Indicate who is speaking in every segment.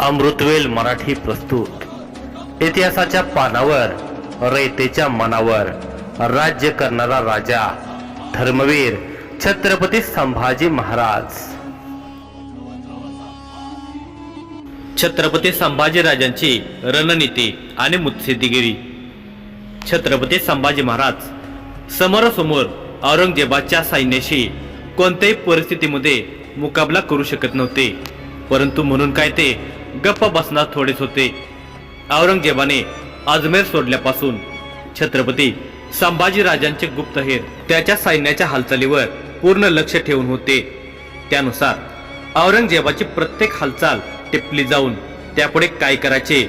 Speaker 1: अमृतवेल मराठी प्रस्तुत. इतिहासाच्या पानावर रयतेच्या मनावर राज्य करणारा राजा धर्मवीर छत्रपती संभाजी महाराज. छत्रपती संभाजीराजांची रणनीती आणि मुत्सद्दीगिरी. छत्रपती संभाजी महाराज समोरासमोर औरंगजेबाच्या सैन्याशी कोणत्याही परिस्थितीमध्ये मुकाबला करू शकत नव्हते. परंतु म्हणून काय ते गप्प बसणार थोडेच होते. औरंगजेबाने अजमेर सोडल्यापासून छत्रपती संभाजीराजांचे गुप्तहेर त्याच्या सैन्याच्या हालचालीवर पूर्ण लक्ष ठेवून होते. त्यानुसार औरंगजेबाची प्रत्येक हालचाल टिपली जाऊन त्यापुढे काय करायचे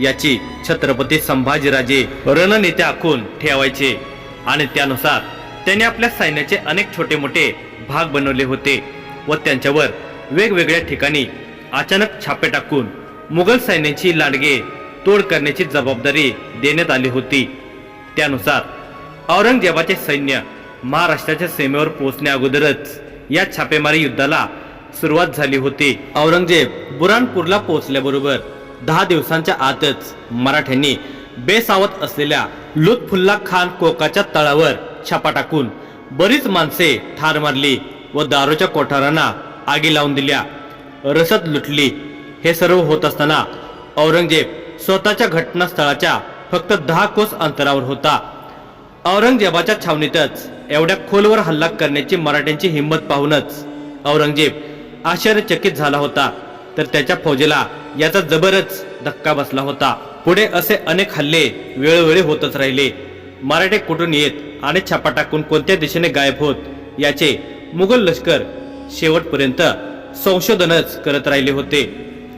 Speaker 1: याची छत्रपती संभाजीराजे रणनीती आखून ठेवायचे आणि त्यानुसार त्यांनी आपल्या सैन्याचे अनेक छोटे मोठे भाग बनवले होते व त्यांच्यावर वेगवेगळ्या ठिकाणी अचानक छापे टाकून मुघल सैन्याची लांडगे तोड करण्याची जबाबदारी देण्यात आली होती. त्यानुसार औरंगजेबाचे सैन्य महाराष्ट्राच्या सीमेवर पोहोचण्या अगोदरच या छापेमारी युद्धाला सुरुवात झाली होती. औरंगजेब बुरानपूरला पोहोचल्याबरोबर दहा दिवसांच्या आतच मराठ्यांनी बेसावत असलेल्या लुत्फुल्ला खान कोकाच्या तळावर छापा टाकून बरीच माणसे ठार मारली व दारूच्या कोठारांना आगी लावून दिल्या. रसद लुटली. हे सर्व होत असताना औरंगजेब स्वतःच्या घटनास्थळाच्या फक्त दहा कोस अंतरावर होता. औरंगजेबाच्या छावणीतच एवढ्या खोलवर हल्ला करण्याची मराठ्यांची हिंमत पाहूनच औरंगजेब आश्चर्यचकित झाला होता. तर त्याच्या फौजेला याचा जबरच धक्का बसला होता. पुढे असे अनेक हल्ले वेळोवेळी होतच राहिले. मराठे कुठून येत आणि छापा टाकून कोणत्या दिशेने गायब होत याचे मुघल लष्कर शेवटपर्यंत संशोधनच करत राहिले होते.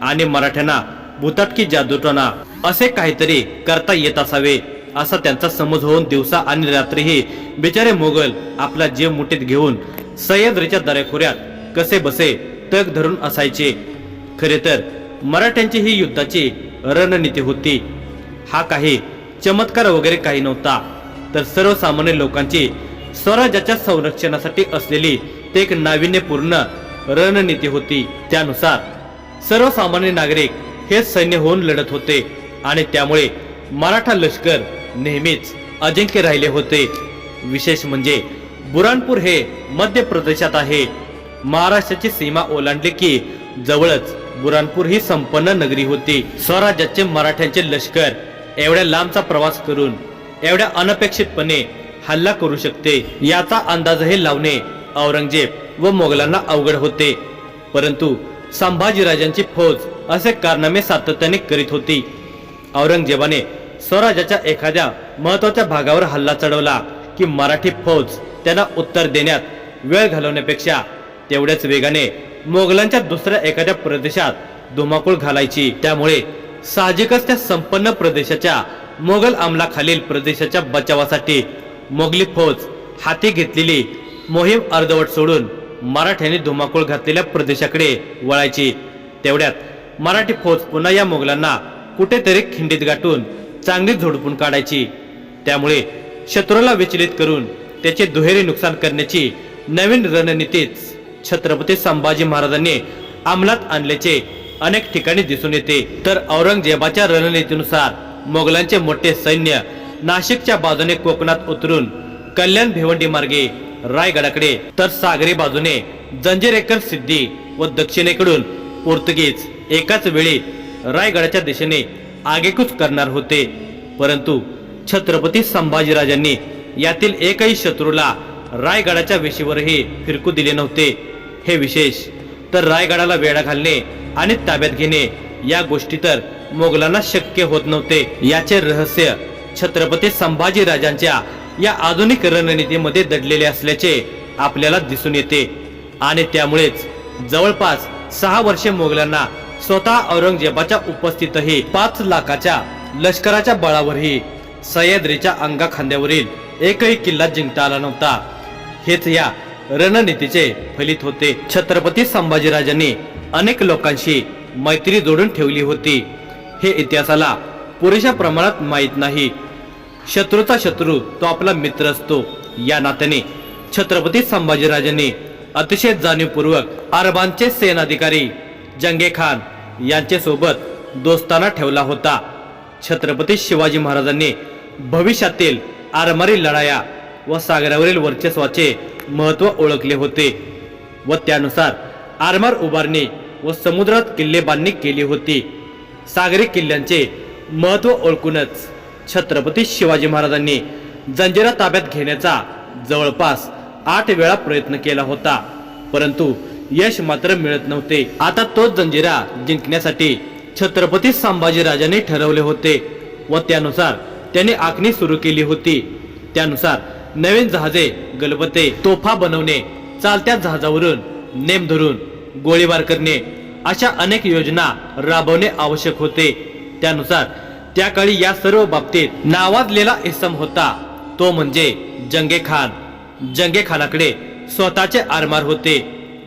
Speaker 1: आणि मराठ्यांना भूताटकी जादूटोना असे काहीतरी करता येत असावे असा त्यांचा समज होऊन दिवसा आणि रात्रीही बिचारे मोगल आपला जीव मुठीत घेऊन सह्याद्रीच्या दऱ्याखोऱ्यात कसे बसे तग धरून असायचे. खरे तर मराठ्यांची ही युद्धाची रणनीती होती. हा काही चमत्कार वगैरे काही नव्हता. तर सर्वसामान्य लोकांची स्वराज्याच्या संरक्षणासाठी असलेली ते एक नाविन्यपूर्ण रणनीती होती. त्यानुसार सर्वसामान्य नागरिक हे सैन्य होऊन लढत होते आणि त्यामुळे मराठा लष्कर नेहमीच अजिंक्य राहिले होते. विशेष म्हणजे बुरानपूर हे मध्य प्रदेशात आहे. महाराष्ट्राची सीमा ओलांडली की जवळच बुरानपूर ही संपन्न नगरी होती. स्वराज्याचे मराठ्यांचे लष्कर एवढ्या लांबचा प्रवास करून एवढ्या अनपेक्षितपणे हल्ला करू शकते याचा अंदाजही लावणे औरंगजेब व मोगलांना अवघड होते. परंतु संभाजीराजांची फौज असे कारनामे सातत्याने करीत होती. औरंगजेबाने स्वराज्याच्या एखाद्या महत्त्वाच्या भागावर हल्ला चढवला की मराठी फौज त्यांना उत्तर देण्यात वेळ घालवण्यापेक्षा तेवढ्याच वेगाने मोगलांच्या दुसऱ्या एखाद्या प्रदेशात धुमाकूळ घालायची. त्यामुळे साहजिकच त्या संपन्न प्रदेशाच्या मोगल अंमलाखालील प्रदेशाच्या बचावासाठी मोगली फौज हाती घेतलेली मोहीम अर्धवट सोडून मराठ्यांनी धुमाकूळ घातलेल्या प्रदेशाकडे वळायची. तेवढ्यात मराठी फौज पुन्हा या मोगलांना कुठेतरी खिंडीत गाठून चांगली झोडपून काढायची. त्यामुळे शत्रूला विचलित करून त्याचे दुहेरी नुकसान करण्याची नवीन रणनीतीच छत्रपती संभाजी महाराजांनी अंमलात आणल्याचे अनेक ठिकाणी दिसून येते. तर औरंगजेबाच्या रणनीतीनुसार मोगलांचे मोठे सैन्य नाशिकच्या बाजूने कोकणात उतरून कल्याण भिवंडी मार्गे रायगडाकडे तर सागरी बाजूने जंजिरेकर सिद्धी व दक्षिणेकडून पोर्तुगीज एकाच वेळी रायगडाच्या दिशेने आगेकूच करणार होते. परंतु छत्रपती संभाजीराजांनी यातील एकही शत्रूला रायगडाच्या वेशीवरही फिरकू दिले नव्हते. हे विशेष तर रायगडाला वेढा घालणे आणि ताब्यात घेणे या गोष्टी तर मोगलांना शक्य होत नव्हते. याचे रहस्य छत्रपती संभाजीराजांच्या या आधुनिक रणनीतीमध्ये दडलेले असल्याचे आपल्याला दिसून येते. आणि त्यामुळेच जवळपास सहा वर्षे मोगलांना स्वतः औरंगजेबाच्या उपस्थितही पाच लाखाच्या लष्कराच्या बळावरही सह्याद्रीच्या अंगा खांद्यावरील एकही किल्ला जिंकता आला नव्हता. हेच या रणनीतीचे फलित होते. छत्रपती संभाजीराजांनी अनेक लोकांशी मैत्री जोडून ठेवली होती. हे इतिहासाला पुरेशा प्रमाणात माहीत नाही. शत्रूचा शत्रू तो आपला मित्र असतो. या नात्याने छत्रपती संभाजीराजांनी अतिशय जाणीवपूर्वक अरबांचे सेनाधिकारी जंगे खान यांच्यासोबत दोस्ताना ठेवला होता. छत्रपती शिवाजी महाराजांनी भविष्यातील आरमारी लढाया व सागरावरील वर्चस्वाचे महत्त्व ओळखले होते व त्यानुसार आरमार उभारणी व समुद्रात किल्ले बांधणी केली होती. सागरी किल्ल्यांचे महत्त्व ओळखूनच छत्रपती शिवाजी महाराजांनी जंजिरा ताब्यात घेण्याचा जवळपास आठ वेळा प्रयत्न केला होता. परंतु यश मात्र मिळत नव्हते. आता तोच जंजिरा जिंकण्यासाठी छत्रपती संभाजीराजांनी ठरवले होते व त्यानुसार त्याने आखणी सुरू केली होती. त्यानुसार नवीन जहाजे गलबते तोफा बनवणे चालत्या जहाजावरून नेम धरून गोळीबार करणे अशा अनेक योजना राबवणे आवश्यक होते. त्यानुसार त्या काळी या सर्व बाबतीत नावाजलेला इसम होता. तो म्हणजे जंगे खान. जंगे खानाकडे स्वतःचे आरमार होते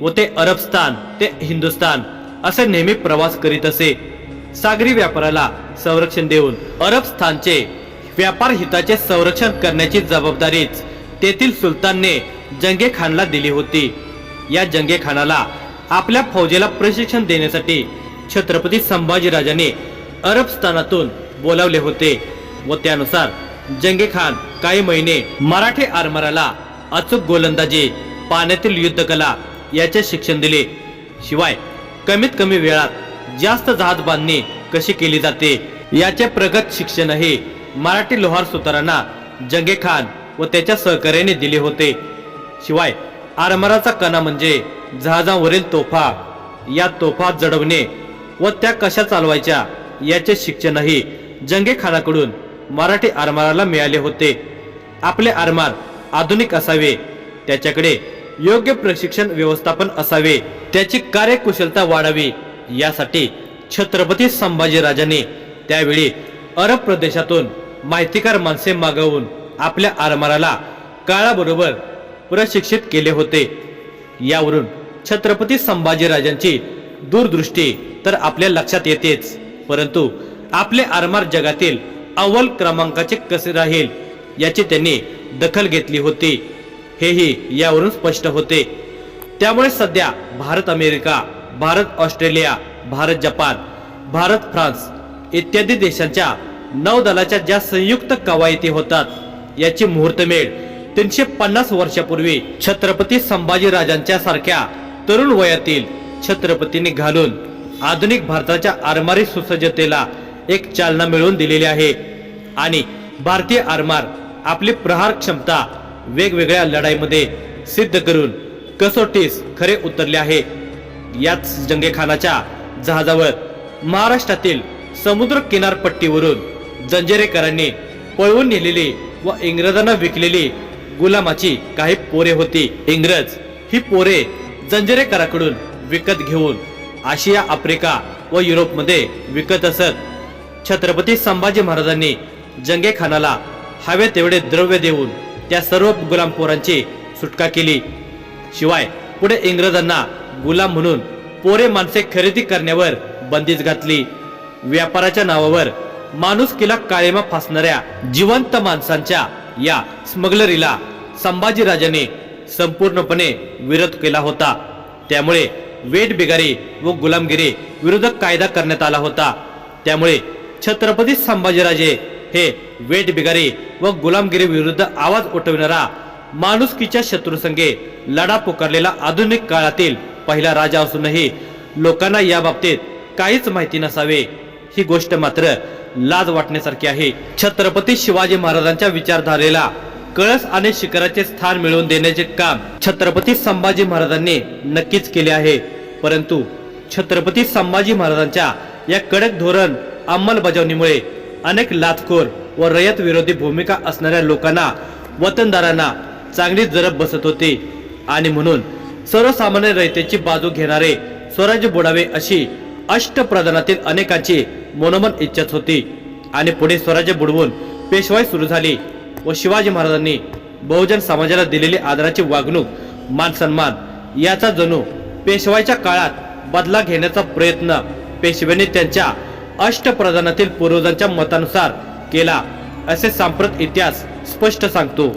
Speaker 1: व ते अरबस्तान ते हिंदुस्तान असे नेहमी प्रवास करीत असे. सागरी व्यापाराला संरक्षण देऊन अरबस्थानचे व्यापार हिताचे संरक्षण करण्याची जबाबदारीच तेथील सुलतानने जंगे खानला दिली होती. या जंगे खानाला आपल्या फौजेला प्रशिक्षण देण्यासाठी छत्रपती संभाजीराजाने अरबस्थानातून बोलावले होते व त्यानुसार जंगे खान काही महिने मराठी आरमाराला अचूक गोलंदाजी पाण्यातील युद्धकला याचे शिक्षण दिले. शिवाय कमीत कमी वेळात जास्त जहाज बांधणी कशी केली जाते याचे प्रगत शिक्षणही मराठी लोहार सुतारांना जंगे खान व त्याच्या सहकार्याने दिले होते. शिवाय आरमाराचा कणा म्हणजे जहाजावरील तोफा. या तोफा जडवणे व त्या कशा चालवायच्या याचे शिक्षणही जंगे खानाकडून मराठी आरमाराला मिळाले होते. आपले आरमार आधुनिक असावे. त्याच्याकडे योग्य प्रशिक्षण व्यवस्थापन असावे. त्याची कार्यकुशलता वाढावी. यासाठी छत्रपती संभाजीराजांनी त्यावेळी अरब प्रदेशातून माहितीकार माणसे मागवून आपल्या आरमाराला काळाबरोबर प्रशिक्षित केले होते. यावरून छत्रपती संभाजीराजांची दूरदृष्टी तर आपल्या लक्षात येतेच. परंतु आपले आरमार जगातील अव्वल क्रमांकाचे कसे राहील याची त्यांनी दखल घेतली होती. हेही यावरून स्पष्ट होते. त्यामुळे सध्या Bharat America Bharat Australia Bharat Japan Bharat France इत्यादी देशांच्या नौदलाच्या ज्या संयुक्त कवायती होतात याची मुहूर्तमेढ तीनशे पन्नास वर्षापूर्वी छत्रपती संभाजीराजांच्या सारख्या तरुण वयातील छत्रपतींनी घालून आधुनिक भारताच्या आरमारी सुसज्जतेला एक चालना मिळवून दिलेली आहे. आणि भारतीय आरमार आपली प्रहार क्षमता वेगवेगळ्या लढाईमध्ये सिद्ध करून कसोटीस खरे उतरले आहे. याच जंगेखानाच्या जहाजावर महाराष्ट्रातील समुद्र किनारपट्टीवरून जंजेरेकरांनी पळवून नेलेली व इंग्रजांना विकलेली गुलामाची काही पोरे होती. इंग्रज ही पोरे जंजेरेकराकडून विकत घेऊन आशिया आफ्रिका व युरोपमध्ये विकत असत. छत्रपती संभाजी महाराजांनी जंगे खानाला हवे तेवढे द्रव्य देऊन त्या सर्व गुलाम पोरांची सुटका केली. शिवाय पुढे इंग्रजांना गुलाम म्हणून पोरे माणसे खरेदी करण्यावर बंदीच घातली. व्यापाराच्या नावावर माणुसकीला काळेमा फासणाऱ्या जिवंत माणसांच्या या स्मगलरीला संभाजीराजाने संपूर्णपणे विरोध केला होता. त्यामुळे वेट बिगारी व गुलामगिरी विरोधक कायदा करण्यात आला होता. त्यामुळे छत्रपती संभाजीराजे हे वेट बिगारी व गुलामगिरी विरुद्ध आवाज उठविणारा माणुसकीच्या शत्रुसंगे लढा पुकारलेला आधुनिक काळातील पहिला राजा असूनही लोकांना या बाबतीत काहीच माहिती नसावे. ही गोष्ट मात्र लाज वाटण्यासारखी आहे. छत्रपती शिवाजी महाराजांच्या विचारधारेला कळस आणि शिखराचे स्थान मिळवून देण्याचे काम छत्रपती संभाजी महाराजांनी नक्कीच केले आहे. परंतु छत्रपती संभाजी महाराजांच्या या कडक धोरण अंमलबजावणीमुळे अनेक लाचखोर व रयत विरोधी भूमिका असणाऱ्या लोकांना वतनदारांना चांगली जरब बसत होती. आणि म्हणून सर्वसामान्य रयतेची बाजू घेणारे स्वराज्य बुडावे अशी अष्टप्रधानातील अनेकांची मनोमन इच्छाच होती. आणि पुढे स्वराज्य बुडवून पेशवाई सुरू झाली व शिवाजी महाराजांनी बहुजन समाजाला दिलेली आदराची वागणूक मान सन्मान याचा जणू पेशवाईच्या काळात बदला घेण्याचा प्रयत्न पेशव्यांनी त्यांच्या अष्टप्रधानातील पूर्वजांच्या मतानुसार केला. असे सांप्रत इतिहास स्पष्ट सांगतो.